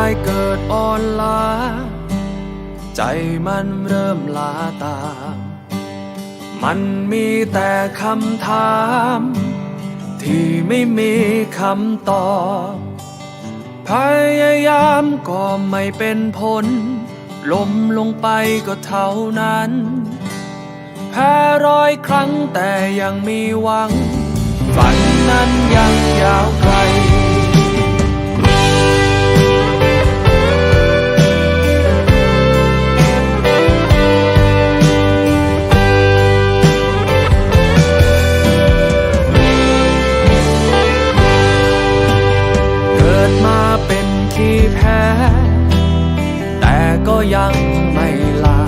ายเกิดอ่อนล้า ใจมันเริ่มลาตามมันมีแต่คำถาม ที่ไม่มีคำตอบ พยายามก็ไม่เป็นผลล้มลงไปก็เท่านั้น แพ้ร้อยครั้งแต่ยังมีหวัง ฝันนั้นยังยาวไกล แพ้แต่ก็ยังไม่ลา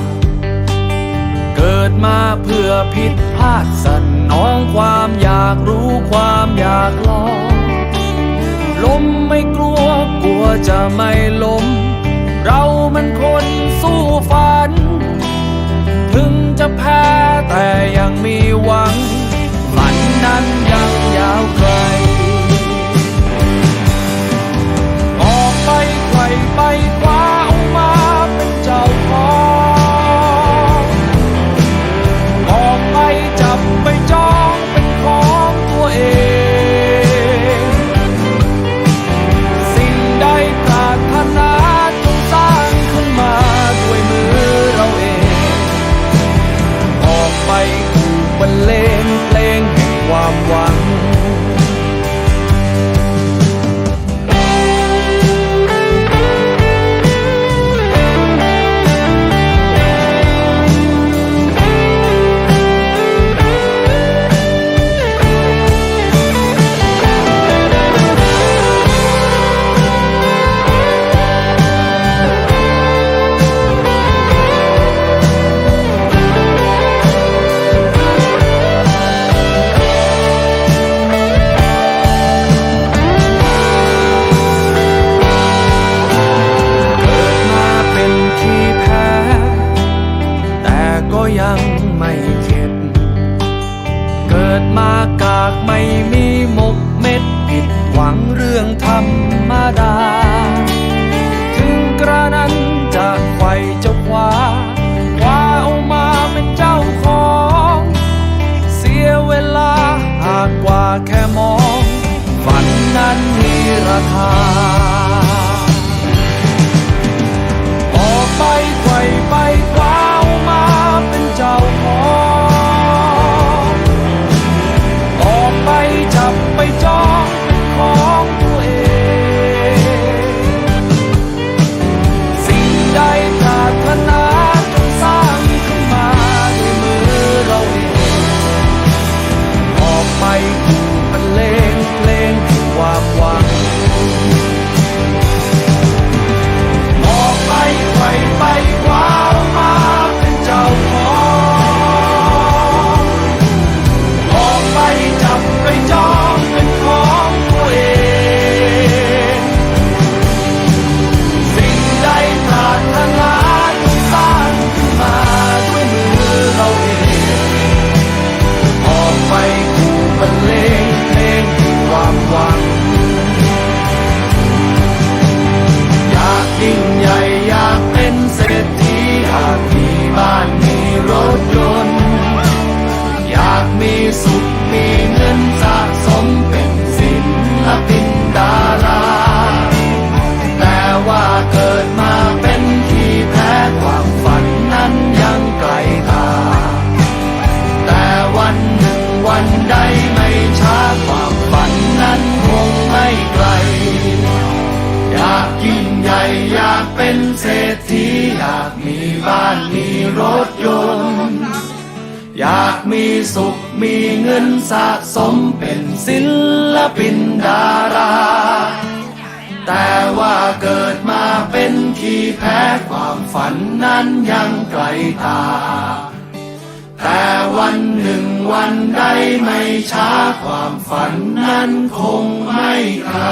เกิดมาเพื่อผิดพลาดสนองความอยากรู้ความอยากลองล้ม ก็ยังไม่เข็ด เกิดมากากไม่มีหมกเม็ดผิดหวังเรื่องธรรมดา ถึงกระนั้นจะไขว่จะคว้าคว้าเอามาเป็นเจ้าของ เสียเวลาหากกว่าแค่มอง ฝันนั้นมีราคาออกไปไขวไป อยากมีสุขมีเงินสะสมเป็นศิลปินดารา แต่ว่าเกิดมาเป็นขี้แพ้ความฝันนั้นยังไกลตา แต่วันหนึ่งวันใดไม่ช้าความฝันนั้นคงไม่ไกล